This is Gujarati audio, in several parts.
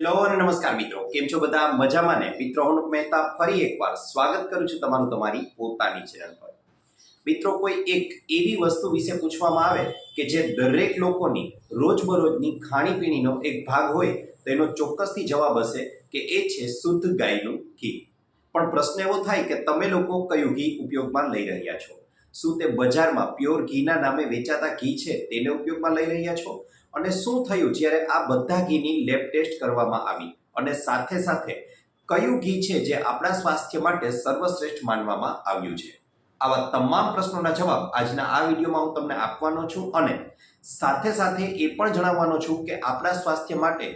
હેલો અને નમસ્કાર મિત્રો, કેમ છો બધા? મજામાં ને? મિત્રો, હું મહેતા ફરી એકવાર સ્વાગત કરું છું તમારું તમારી પોતાની ચેનલ પર. મિત્રો, કોઈ એક એવી વસ્તુ વિશે પૂછવામાં આવે કે જે દરેક લોકોની રોજબરોજની ખાણીપીણીનો એક ભાગ હોય, તો એનો ચોક્કસથી જવાબ હશે કે એ છે શુદ્ધ ગાયનું ઘી. પણ પ્રશ્ન એવો થાય કે તમે લોકો કયું ઘી ઉપયોગમાં લઈ રહ્યા છો? શું તે બજારમાં પ્યોર ઘીના નામે વેચાતા ઘી છે તેને ઉપયોગમાં લઈ રહ્યા છો? અને શું થયું જ્યારે આ બધા ઘીની લેબ ટેસ્ટ કરવામાં આવી? અને સાથે સાથે, કયું ઘી છે જે આપણા સ્વાસ્થ્ય માટે સર્વશ્રેષ્ઠ માનવામાં આવ્યું છે? આવા તમામ પ્રશ્નોના જવાબ આજના આ વિડીયોમાં હું તમને આપવાનો છું અને સાથે સાથે એ પણ જણાવવાનો છું કે આપણા સ્વાસ્થ્ય માટે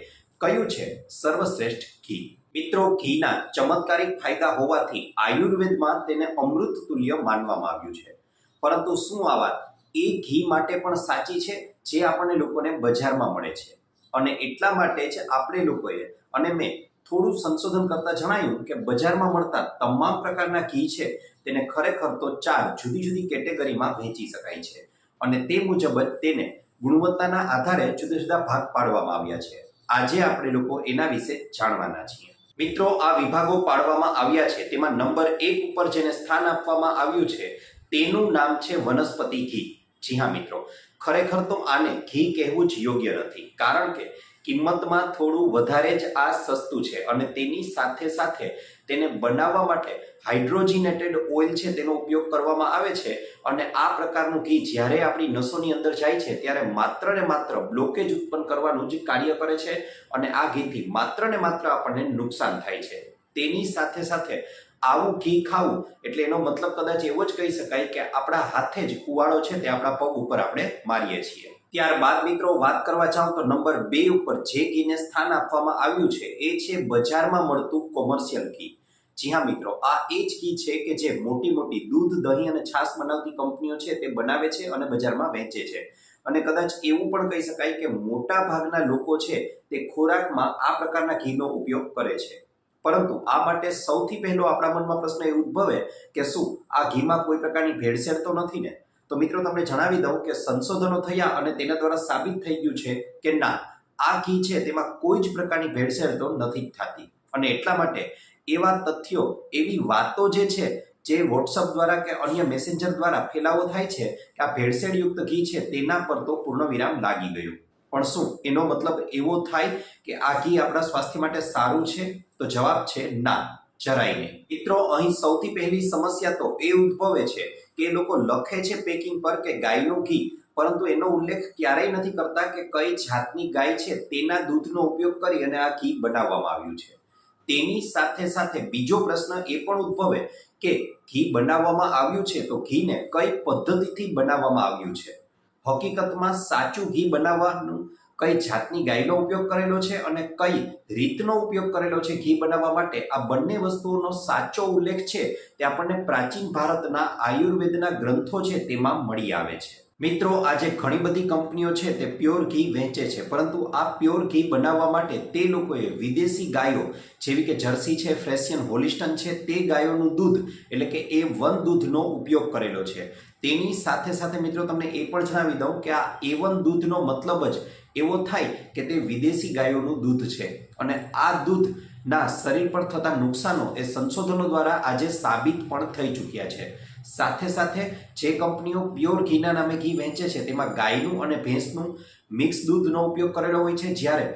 કયું છે સર્વશ્રેષ્ઠ ઘી? મિત્રો, ઘીના ચમત્કારિક ફાયદા હોવાથી આયુર્વેદમાં તેને અમૃત તુલ્ય માનવામાં આવ્યું છે. પરંતુ શું આ વાત? એ ઘી માટે પણ સાચી છે, જે આપણને લોકોને બજારમાં મળે છે. અને એટલા માટે જ આપણે લોકોએ, અને મેં થોડું સંશોધન કરતા જણાયું કે બજારમાં મળતા તમામ પ્રકારના ઘી છે, તેને ખરેખર તો ચાર જુદી જુદી કેટેગરીમાં વહેંચી શકાય છે. અને તે મુજબ જ તેને ગુણવત્તાના આધારે જુદા જુદા ભાગ પાડવામાં આવ્યા છે. આજે આપણે લોકો એના વિશે જાણવાના છીએ. મિત્રો, આ વિભાગો પાડવામાં આવ્યા છે. તેમાં નંબર એક ઉપર જેને સ્થાન આપવામાં આવ્યું છે તેનું નામ છે વનસ્પતિ ઘી જી હા મિત્રો, ખરેખર તો આને ઘી કહેવું જ યોગ્ય નથી, કારણ કે કિંમતમાં થોડું વધારે જ આ સસ્તું છે અને તેની સાથે સાથે તેને બનાવવા માટે હાઇડ્રોજીનેટેડ ઓઇલ છે તેનો ઉપયોગ કરવામાં આવે છે અને આ પ્રકારનું ઘી જ્યારે આપણી નસોની અંદર જાય છે ત્યારે માત્ર ને માત્ર બ્લોકેજ ઉત્પન્ન કરવાનું જ કાર્ય કરે છે અને આ ઘીથી માત્ર ને માત્ર આપણને નુકસાન થાય છે. તેની સાથે સાથે આવું ઘી ખાવું, એટલે એનો મતલબ કદાચ એવો જ કહી શકાય કે આપણા હાથે જ કુવાડો છે તે આપણા પગ ઉપર આપણે મારીએ છીએ. ત્યારબાદ મિત્રો વાત કરવા જાઉં તો નંબર બે ઉપર જે ઘીને સ્થાન આપવામાં આવ્યું છે, એ છે બજારમાં મળતું કોમર્શિયલ ઘી. જી હા મિત્રો, આ એ જ ઘી છે કે જે મોટી મોટી દૂધ, દહીં અને છાશ બનાવતી કંપનીઓ છે તે બનાવે છે અને બજારમાં વેચે છે. અને કદાચ એવું પણ કહી શકાય કે મોટા ભાગના લોકો છે તે ખોરાકમાં આ પ્રકારના ઘીનો ઉપયોગ કરે છે. પરંતુ આ માટે સૌથી પહેલો આપણા મનમાં પ્રશ્ન એ ઉદ્ભવે કે શું આ ઘીમાં કોઈ પ્રકારની ભેળસેળ તો નથી ને? તો મિત્રો તમને જણાવી દઉં કે સંશોધનો થયા અને તેના દ્વારા સાબિત થઈ ગયું છે કે ના, આ ઘી છે તેમાં કોઈ જ પ્રકારની ભેળસેળ તો નથી થતી. અને એટલા માટે એવા તથ્યો, એવી વાતો જે છે, જે વોટ્સઅપ દ્વારા કે અન્ય મેસેન્જર દ્વારા ફેલાવો થાય છે કે આ ભેળસેળયુક્ત ઘી છે તેના પર તો પૂર્ણ વિરામ લાગી ગયું. પણ શું એનો મતલબ એવો થાય કે આ ઘી આપણા સ્વાસ્થ્ય માટે સારું છે? તો જવાબ છે ના જરાય નહીં મિત્રો, અહીં સૌથી પહેલી સમસ્યા તો એ ઉદ્ભવે છે કે એ લોકો લખે છે પેકિંગ પર કે ગાયનું ઘી, પરંતુ એનો ઉલ્લેખ ક્યારેય નથી કરતા કે કઈ જાતની ગાય છે તેના દૂધનો ઉપયોગ કરી અને આ ઘી બનાવવામાં આવ્યું છે. તેની સાથે સાથે બીજો પ્રશ્ન એ પણ ઉદ્ભવે કે ઘી બનાવવામાં આવ્યું છે તો ઘીને કઈ પદ્ધતિથી બનાવવામાં આવ્યું છે? હકીકતમાં સાચું ઘી બનાવવાનું કઈ જાતની ગાયનો ઉપયોગ કરેલો છે અને કઈ રીતનો ઉપયોગ કરેલો છે ઘી બનાવવા માટે? આ બંને વસ્તુઓનો સાચો ઉલ્લેખ છે તે આપણને પ્રાચીન ભારતના આયુર્વેદના ગ્રંથો છે તેમાં મળી આવે છે. મિત્રો, આજે ઘણી બધી કંપનીઓ છે તે પ્યોર ઘી વેચે છે, પરંતુ આ પ્યોર ઘી બનાવવા માટે તે લોકોએ વિદેશી ગાયો, જેવી કે જર્સી છે, ફ્રેશિયન હોલિસ્ટન છે, તે ગાયોનું દૂધ, એટલે કે એ વન દૂધનો ઉપયોગ કરેલો છે. તેની સાથે સાથે મિત્રો તમને એ પણ જણાવી દઉં કે આ એ વન દૂધનો મતલબ જ એવો થાય કે તે વિદેશી ગાયોનું દૂધ છે. અને આ દૂધના શરીર પર થતા નુકસાનો એ સંશોધનો દ્વારા આજે સાબિત પણ થઈ ચૂક્યા છે. સાથે સાથે જે કંપનીઓ પ્યોર ઘીના નામે ઘી વેચે છે, તેમાં ગાયનું અને ભેંસનું મિક્સ દૂધનો ઉપયોગ કરેલો હોય છે. જ્યારે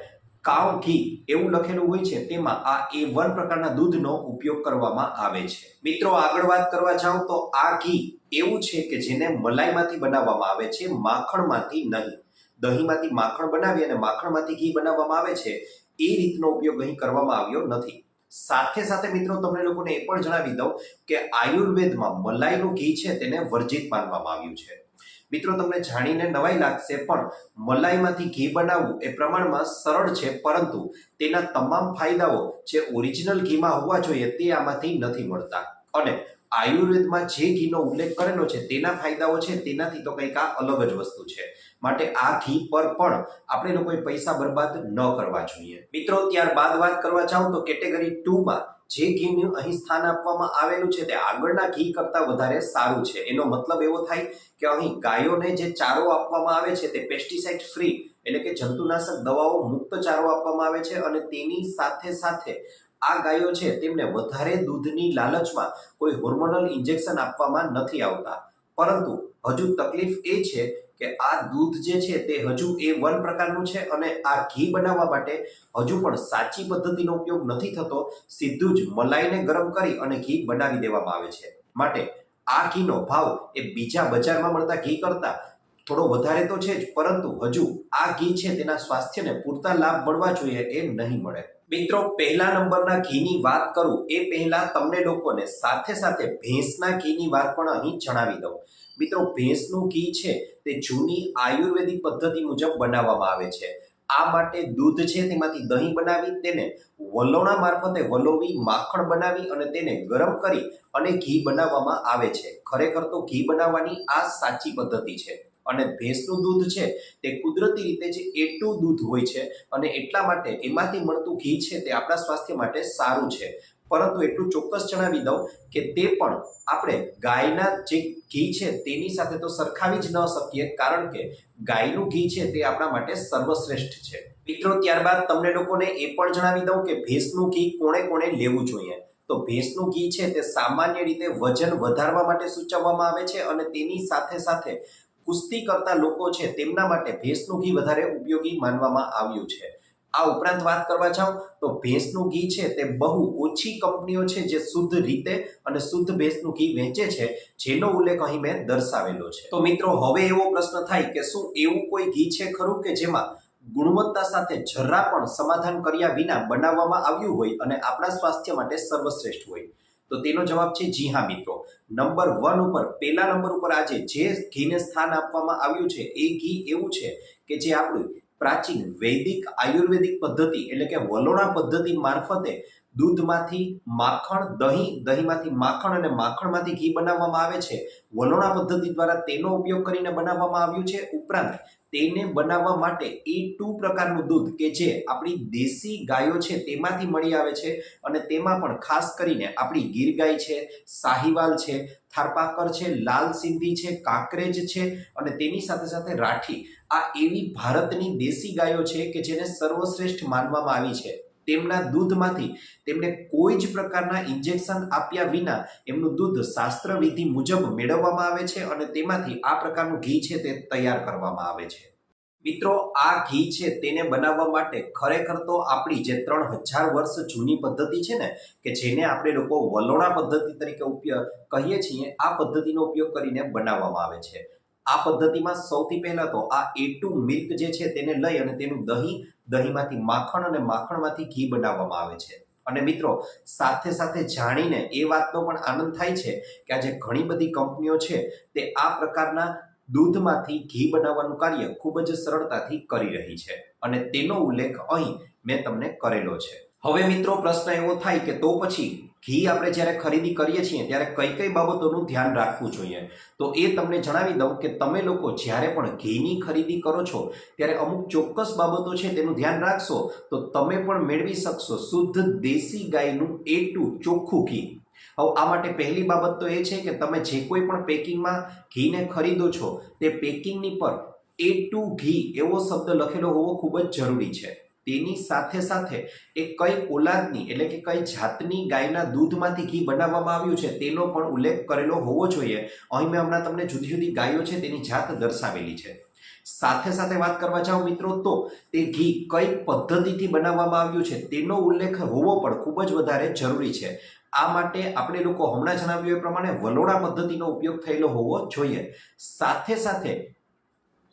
કાવ ઘી એવું લખેલું હોય છે, તેમાં આ એ વન પ્રકારના દૂધનો ઉપયોગ કરવામાં આવે છે. મિત્રો આગળ વાત કરવા જાઉં તો આ ઘી એવું છે કે જેને મલાઈમાંથી બનાવવામાં આવે છે, માખણમાંથી નહીં. દહીંમાંથી માખણ બનાવી અને માખણમાંથી ઘી બનાવવામાં આવે છે, એ રીતનો ઉપયોગ અહીં કરવામાં આવ્યો નથી. સાથે સાથે મિત્રો, તમને લોકોને એ પણ જણાવી દઉં કે આયુર્વેદમાં મલાઈનું ઘી છે તેને વર્જિત માનવામાં આવ્યું છે. મિત્રો, તમને જાણીને નવાઈ લાગશે, પણ મલાઈમાંથી ઘી બનાવવું એ પ્રમાણમાં સરળ છે, પરંતુ તેના તમામ ફાયદાઓ જે ઓરિજિનલ ઘીમાં હોવા જોઈએ તે આમાંથી નથી મળતા. અને આયુર્વેદમાં જે ઘીનો ઉલ્લેખ કરેલો છે, તેના ફાયદાઓ છે, તેનાથી તો કંઈક આ અલગ જ વસ્તુ છે. માટે આ ઘી પર પણ આપણે લોકોએ પૈસા બરબાદ ન કરવા જોઈએ. મિત્રો, ત્યારબાદ વાત કરવા જાઉં તો કેટેગરી ટુમાં જે ઘીનું અહીં સ્થાન આપવામાં આવેલું છે, તે આગળના ઘી કરતાં વધારે સારું છે. એનો મતલબ એવો થાય કે અહીં ગાયોને જે ચારો આપવામાં આવે છે, તે પેસ્ટિસાઇડ ફ્રી એટલે કે જંતુનાશક દવાઓ મુક્ત ચારો આપવામાં આવે છે અને તેની સાથે સાથે આ ગાયો છે, તેમને વધારે દૂધની લાલચમાં કોઈ હોર્મોનલ ઇન્જેક્શન આપવામાં નથી આવતા. પરંતુ હજુ તકલીફ એ છે કે આ દૂધ જે છે, તે હજુ એ વન પ્રકારનું છે અને આ ઘી બનાવવા માટે હજુ પણ સાચી પદ્ધતિનો ઉપયોગ નથી થતો. સીધું જ મલાઈને ગરમ કરી અને ઘી બનાવી દેવામાં આવે છે. માટે આ ઘીનો ભાવ એ બીજા બજારમાં મળતા ઘી કરતાં થોડો વધારે તો છે જ, પરંતુ હજુ આ ઘી છે તેના સ્વાસ્થ્યને પૂરતા લાભ મળવા જોઈએ એ નહીં મળે. મિત્રો, પહેલા નંબરના ઘીની વાત કરું, એ પહેલા તમને લોકોને સાથે સાથે ભેંસના ઘીની વાત પણ અહીં જણાવી દઉં. મિત્રો, ભેંસનું ઘી છે તે જૂની આયુર્વેદિક પદ્ધતિ મુજબ બનાવવામાં આવે છે. આ માટે દૂધ છે તેમાંથી દહીં બનાવી, તેને વલોણા મારફતે વલોવી, માખણ બનાવી અને તેને ગરમ કરી અને ઘી બનાવવામાં આવે છે. ખરેખર તો ઘી બનાવવાની આ સાચી પદ્ધતિ છે. અને ભેંસનું દૂધ છે તે કુદરતી રીતે જે એટલું દૂધ હોય છે અને એટલા માટે એમાંથી મળતું ઘી છે તે આપણા સ્વાસ્થ્ય માટે સારું છે. પરંતુ એટલું ચોક્કસ જણાવી દઉં કે તે પણ આપણે ગાયના જે ઘી છે તેની સાથે તો સરખાવી જ ન શકીએ કારણ કે ગાયનું ઘી છે તે આપણા માટે સર્વશ્રેષ્ઠ છે. મિત્રો, ત્યારબાદ તમને લોકોને એ પણ જણાવી દઉં કે ભેંસનું ઘી કોણે કોણે લેવું જોઈએ? તો ભેંસનું ઘી છે તે સામાન્ય રીતે વજન વધારવા માટે સૂચવવામાં આવે છે અને તેની સાથે સાથે કુસ્તી કરતા લોકો છે તેમના માટે ભેંસનું ઘી વધારે ઉપયોગી માનવામાં આવ્યું છે. આ ઉપરાંત વાત કરવા જાઉં તો ભેંસનું ઘી છે તે બહુ ઓછી કંપનીઓ છે જે શુદ્ધ રીતે અને શુદ્ધ ભેંસનું ઘી વેચે છે, જેનો ઉલ્લેખ અહીં મેં દર્શાવેલો છે. તો મિત્રો, હવે એવો પ્રશ્ન થાય કે શું એવું કોઈ ઘી છે ખરું કે જેમાં ગુણવત્તા સાથે જરા પણ સમાધાન કર્યા વિના બનાવવામાં આવ્યું હોય અને આપણા સ્વાસ્થ્ય માટે સર્વશ્રેષ્ઠ હોય? તો તેનો જવાબ છે જી હા, મિત્રો. નંબર વન ઉપર, પહેલા નંબર ઉપર આજે જે ઘીને સ્થાન આપવામાં આવ્યું છે, એ ઘી એવું છે કે જે આપણું પ્રાચીન વૈદિક આયુર્વેદિક પદ્ધતિ, એટલે કે વલોણા પદ્ધતિ મારફતે દૂધમાંથી માખણ, દહીં, દહીંમાંથી માખણ અને માખણમાંથી ઘી બનાવવામાં આવે છે. વલોણા પદ્ધતિ દ્વારા તેનો ઉપયોગ કરીને બનાવવામાં આવ્યું છે. ઉપરાંત, તેને બનાવવા માટે એ ટુ પ્રકારનું દૂધ કે જે આપણી દેશી ગાયો છે તેમાંથી મળી આવે છે અને તેમાં પણ ખાસ કરીને આપણી ગીર ગાય છે, સાહીવાલ છે, થારપાકર છે, લાલ સિંધી છે, કાંકરેજ છે અને તેની સાથે સાથે રાઠી. આ એવી ભારતની દેશી ગાયો છે કે જેને સર્વશ્રેષ્ઠ માનવામાં આવી છે. તેમના દૂધમાંથી તેમને કોઈ જ પ્રકારના ઇન્જેક્શન આપ્યા વિના એમનું દૂધ શાસ્ત્ર વિધિ મુજબ મેળવવામાં આવે છે અને તેમાંથી આ પ્રકારનું ઘી છે તે તૈયાર કરવામાં આવે છે. મિત્રો, આ ઘી છે તેને બનાવવા માટે ખરેખર તો આપણી જે ત્રણ હજાર વર્ષ જૂની પદ્ધતિ છે ને, કે જેને આપણે લોકો વલોણા પદ્ધતિ તરીકે ઉપયોગ કહીએ છીએ, આ પદ્ધતિનો ઉપયોગ કરીને બનાવવામાં આવે છે. આ પદ્ધતિમાં સૌથી પહેલાં તો આ એ ટુ મિલ્ક જે છે તેને લઈ અને તેનું દહીં દહીંમાંથી માખણ અને માખણમાંથી ઘી બનાવવામાં આવે છે. અને મિત્રો, સાથે સાથે જાણીને એ વાતનો પણ આનંદ થાય છે કે આજે ઘણી બધી કંપનીઓ છે તે આ પ્રકારના દૂધમાંથી ઘી બનાવવાનું કાર્ય ખૂબ જ સરળતાથી કરી રહી છે. અને તેનો ઉલ્લેખ અહીં મેં તમને કરેલો છે. હવે મિત્રો પ્રશ્ન એવો થાય કે તો પછી ઘી આપણે જ્યારે ખરીદી કરીએ છીએ ત્યારે કઈ કઈ બાબતોનું ધ્યાન રાખવું જોઈએ? તો એ તમને જણાવી દઉં કે તમે લોકો જ્યારે પણ ઘીની ખરીદી કરો છો ત્યારે અમુક ચોક્કસ બાબતો છે તેનું ધ્યાન રાખશો, તો તમે પણ મેળવી શકશો શુદ્ધ દેશી ગાયનું એ ટુ ચોખ્ખું ઘી. હવે આ માટે પહેલી બાબત તો એ છે કે તમે જે કોઈ પણ પેકિંગમાં ઘીને ખરીદો છો તે પેકિંગની પર એ ટુ ઘી એવો શબ્દ લખેલો હોવો ખૂબ જ જરૂરી છે. તેની સાથે સાથે એ કઈ ઓલાદની એટલે કે કઈ જાતની ગાયના દૂધમાંથી ઘી બનાવવામાં આવ્યું છે તેનો પણ ઉલ્લેખ કરેલો હોવો જોઈએ. અહીં મેં હમણાં તમને જુદી જુદી ગાયો છે તેની જાત દર્શાવેલી છે. સાથે સાથે વાત કરવા જાઓ મિત્રો તો તે ઘી કઈ પદ્ધતિથી બનાવવામાં આવ્યું છે તેનો ઉલ્લેખ હોવો પણ ખૂબ જ વધારે જરૂરી છે. આ માટે આપણે લોકો હમણાં જણાવ્યું એ પ્રમાણે વલોણા પદ્ધતિનો ઉપયોગ થયેલો હોવો જોઈએ. સાથે સાથે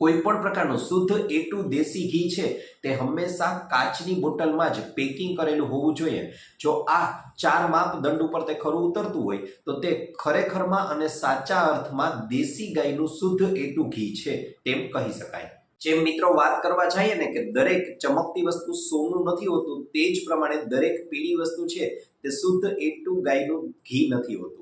કોઈ પણ પ્રકારનું શુદ્ધ એ ટુ દેશી ઘી છે, તે હંમેશા કાચની બોટલમાં જ પેકિંગ કરેલું હોવું જોઈએ. જો આ ચાર માપદંડ ઉપર તે ખરું ઉતરતું હોય, તો તે ખરેખરમાં અને સાચા અર્થમાં દેશી ગાયનું શુદ્ધ એ ટુ ઘી છે, તેમ કહી શકાય. જેમ મિત્રો વાત કરવા જઈએ ને કે દરેક ચમકતી વસ્તુ સોનું નથી હોતું, તે જ પ્રમાણે દરેક પીળી વસ્તુ છે, તે શુદ્ધ એ ટુ ગાયનું ઘી નથી હોતું.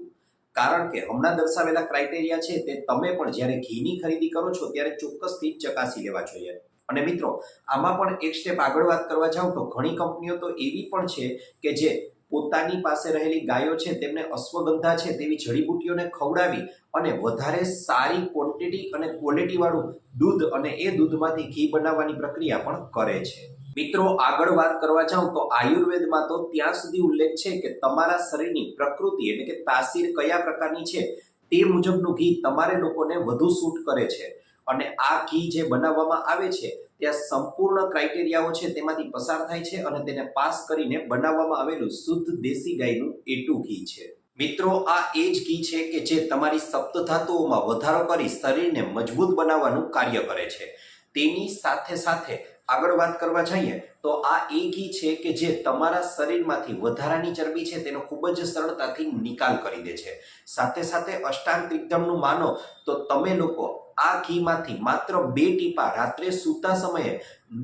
કારણ કે હમણાં દર્શાવેલા ક્રાઇટેરિયા છે તે તમે પણ જ્યારે ઘીની ખરીદી કરો છો ત્યારે ચોક્કસથી ચકાસી લેવા જોઈએ. અને મિત્રો, આમાં પણ એક સ્ટેપ આગળ વાત કરવા જાઉં તો ઘણી કંપનીઓ તો એવી પણ છે કે જે પોતાની પાસે રહેલી ગાયો છે તેમને અશ્વગંધા છે તેવી જડીબુટ્ટીઓને ખવડાવી અને વધારે સારી ક્વોન્ટિટી અને ક્વોલિટીવાળું દૂધ અને એ દૂધમાંથી ઘી બનાવવાની પ્રક્રિયા પણ કરે છે. મિત્રો, આગળ વાત કરવા જાઉં તો આયુર્વેદમાં તો ત્યાં સુધી ઉલ્લેખ છે કે તમારા શરીરની પ્રકૃતિ એટલે કે તાસીર કયા પ્રકારની છે તે મુજબનું ઘી તમારે લોકોને વધુ સૂટ કરે છે. અને આ ઘી જે બનાવવામાં આવે છે, ત્યાં સંપૂર્ણ ક્રાઇટેરિયાઓ છે, તેમાંથી પસાર થાય છે અને તેને પાસ કરીને બનાવવામાં આવેલું શુદ્ધ દેશી ગાયનું એટું ઘી છે. મિત્રો, આ એ જ ઘી છે કે જે તમારી સપ્ત ધાતુઓમાં વધારો કરી શરીરને મજબૂત બનાવવાનું કાર્ય કરે છે. તેની સાથે સાથે આગળ વાત કરવા જઈએ તો આ એ ઘી છે કે જે તમારા શરીરમાંથી વધારાની ચરબી છે તેનો ખૂબ જ સરળતાથી નિકાલ કરી દે છે. સાથે સાથે અષ્ટાંગ ત્રિકમનું માનો, તો તમે લોકો આ ઘીમાંથી માત્ર બે ટીપા રાત્રે સૂતા સમયે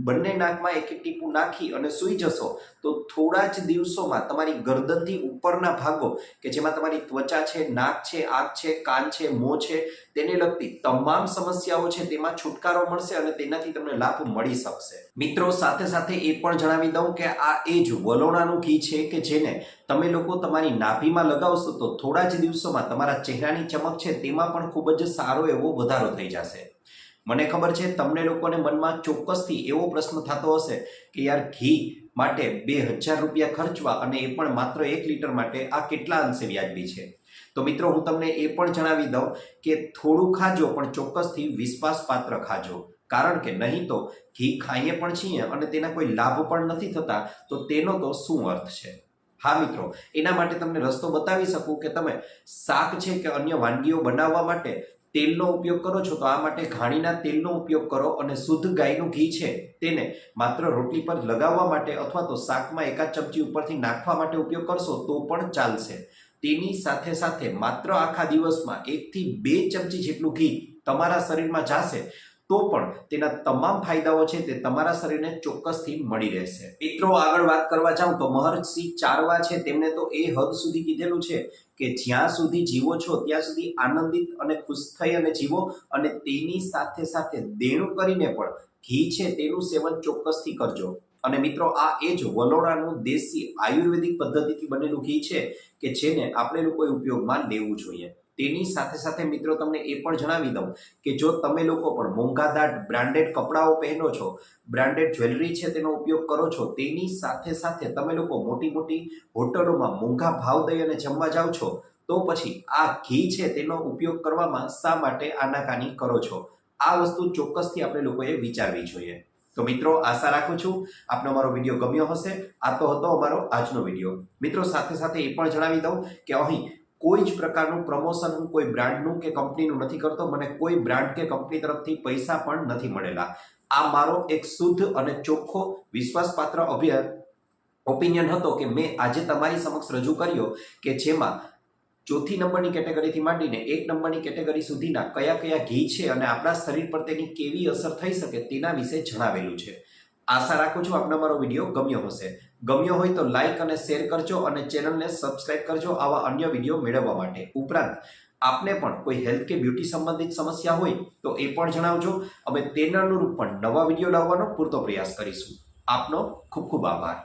બંને નાકમાં એક એક ટીપું નાખી અને સૂઈ જશો, તો થોડા જ દિવસોમાં તમારી ગરદનથી ઉપરના ભાગો, કે જેમાં તમારી ત્વચા છે, નાક છે, આંખ છે, કાન છે, મોં છે, તેને લગતી તમામ સમસ્યાઓ છે તેમાં છુટકારો મળશે અને તેનાથી તમને લાભ મળી શકશે. મિત્રો, સાથે સાથે એ પણ જણાવી દઉં કે આ એ જ વલોણાનું ઘી છે કે જેને તમે લોકો તમારી નાભીમાં લગાવશો તો થોડા જ દિવસોમાં તમારા ચહેરાની ચમક છે તેમાં પણ ખૂબ જ સારો એવો વધારો થઈ જશે. મને ખબર છે, તમને લોકોને મનમાં ચોક્કસથી એવો પ્રશ્ન થતો હશે કે યાર, ઘી માટે બે હજાર રૂપિયા ખર્ચવા અને એ પણ માત્ર એક લીટર માટે આ કેટલા અંશે વ્યાજબી છે? તો મિત્રો, હું તમને એ પણ જણાવી દઉં કે થોડું ખાજો, પણ ચોક્કસથી વિશ્વાસપાત્ર ખાજો. કારણ કે નહીં તો ઘી ખાઈએ પણ છીએ અને તેના કોઈ લાભ પણ નથી થતા, તો તેનો તો શું અર્થ છે? હા મિત્રો, એના માટે તમને રસ્તો બતાવી શકું કે તમે શાક છે કે અન્ય વાનગીઓ બનાવવા માટે તેલનો ઉપયોગ કરો છો, તો આ માટે ઘાણીના તેલનો ઉપયોગ કરો અને શુદ્ધ ગાયનું ઘી છે તેને માત્ર રોટલી પર લગાવવા માટે અથવા તો શાકમાં એકાદ ચમચી ઉપરથી નાખવા માટે ઉપયોગ કરશો તો પણ ચાલશે. તેની સાથે સાથે માત્ર આખા દિવસમાં એકથી બે ચમચી જેટલું ઘી તમારા શરીરમાં જશે તો પણ તેના તમામ ફાયદાઓ છે તે તમારા શરીરને ચોક્કસથી મળી રહેશે. મિત્રો, આગળ વાત કરવા જાઉં તો મહર્ષિ ચારવા છે તેમણે તો એ હદ સુધી કીધેલું છે કે જ્યાં સુધી જીવો છો, ત્યાં સુધી આનંદિત અને ખુશ થઈ અને જીવો અને તેની સાથે સાથે દેણું કરીને પણ ઘી છે તેનું સેવન ચોક્કસથી કરજો. અને મિત્રો, આ એ જ વલોડાનું દેશી આયુર્વેદિક પદ્ધતિથી બનેલું ઘી છે કે જેને આપણે લોકોએ ઉપયોગમાં લેવું જોઈએ. તેની સાથે સાથે મિત્રો તમને એ પણ જણાવી દઉં કે જો તમે લોકો પણ મોંઘાદાટ બ્રાન્ડેડ કપડાઓ પહેરો છો, બ્રાન્ડેડ જ્વેલરી છે તેનો ઉપયોગ કરો છો, તેની સાથે સાથે તમે લોકો મોટી મોટી હોટલોમાં મોંઘા ભાવ દઈ અને જમવા જાઓ છો, તો પછી આ ઘી છે તેનો ઉપયોગ કરવામાં શા માટે આનાકાની કરો છો? આ વસ્તુ ચોક્કસથી આપણે લોકોએ વિચારવી જોઈએ. તો મિત્રો, આશા રાખું છું આપનો અમારો વીડિયો ગમ્યો હશે. આ તો હતો અમારો આજનો વીડિયો. મિત્રો, સાથે સાથે એ પણ જણાવી દઉં કે અહીં કોઈ જ પ્રકારનું પ્રમોશન હું કોઈ બ્રાન્ડનું કે કંપનીનું નથી કરતો. મને કોઈ બ્રાન્ડ કે કંપની તરફથી પૈસા પણ નથી મળેલા. આ મારો એક શુદ્ધ અને ચોખ્ખો વિશ્વાસપાત્ર અભિયાન ઓપિનિયન હતો કે મેં આજે તમારી સમક્ષ રજૂ કર્યો કે જેમાં ચોથી નંબરની કેટેગરીથી માંડીને એક નંબરની કેટેગરી સુધીના કયા કયા ઘી છે અને આપણા શરીર પર તેની કેવી અસર થઈ શકે તેના વિશે જણાવેલું છે. આશા રાખું છું આપને મારો વીડિયો ગમ્યો હશે. ગમ્યો હોય તો લાઈક અને શેર કરજો અને ચેનલને સબસ્ક્રાઇબ કરજો આવા અન્ય વીડિયો મેળવવા માટે. ઉપરાંત, આપને પણ કોઈ હેલ્થ કે બ્યુટી સંબંધિત સમસ્યા હોય તો એ પણ જણાવજો. અમે તેના અનુરૂપ પણ નવા વીડિયો લાવવાનો પૂરતો પ્રયાસ કરીશું. આપનો ખૂબ ખૂબ આભાર.